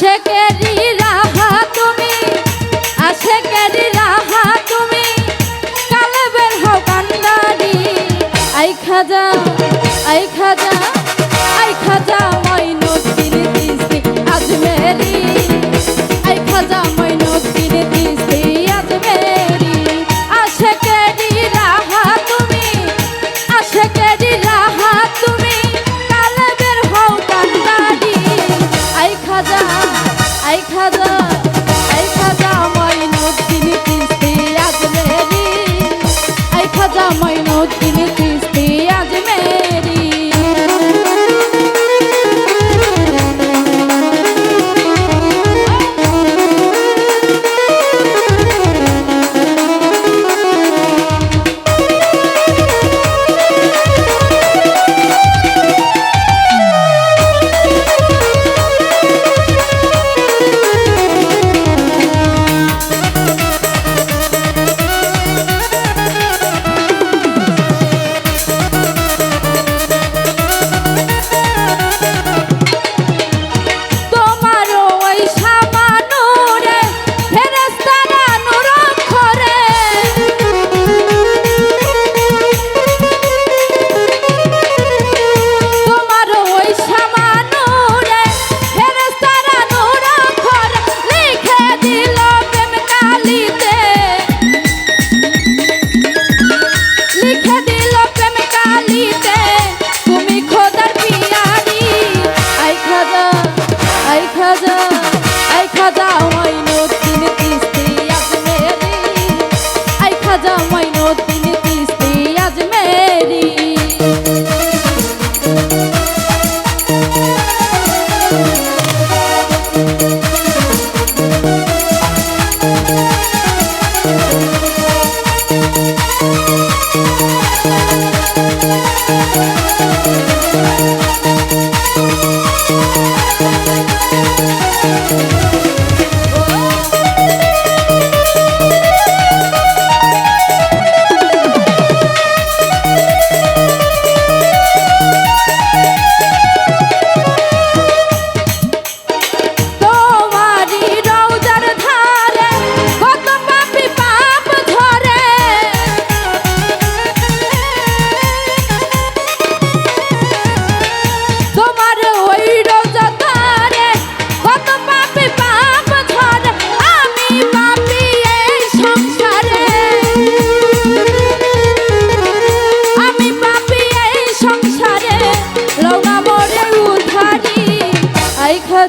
আসে কেরি রাভা তুমি আসে কেরি রাভা তুমি, কালে বের হো কান্দারি আই খাজা আই খাজা Take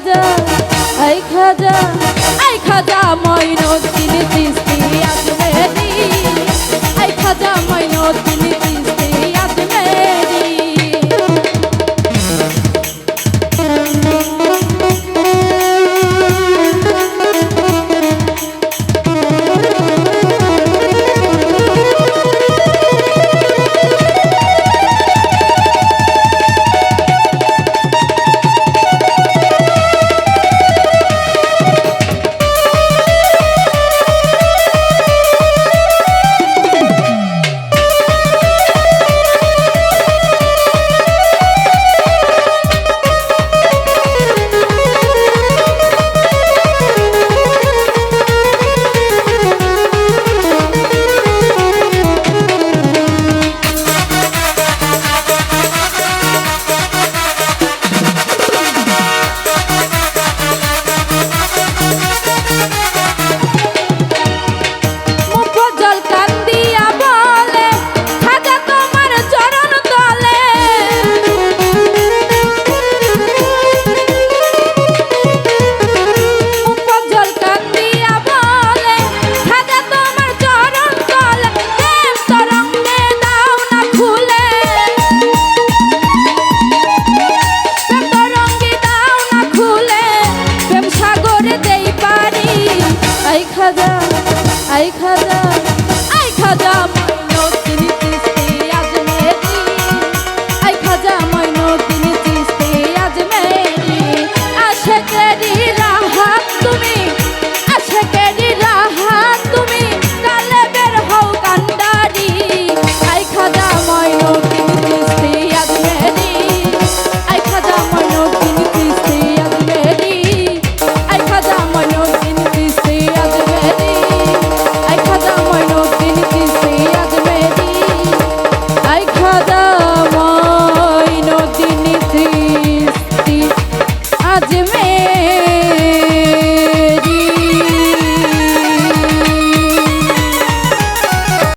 খাজা আই খাজা আই খাজা ময়না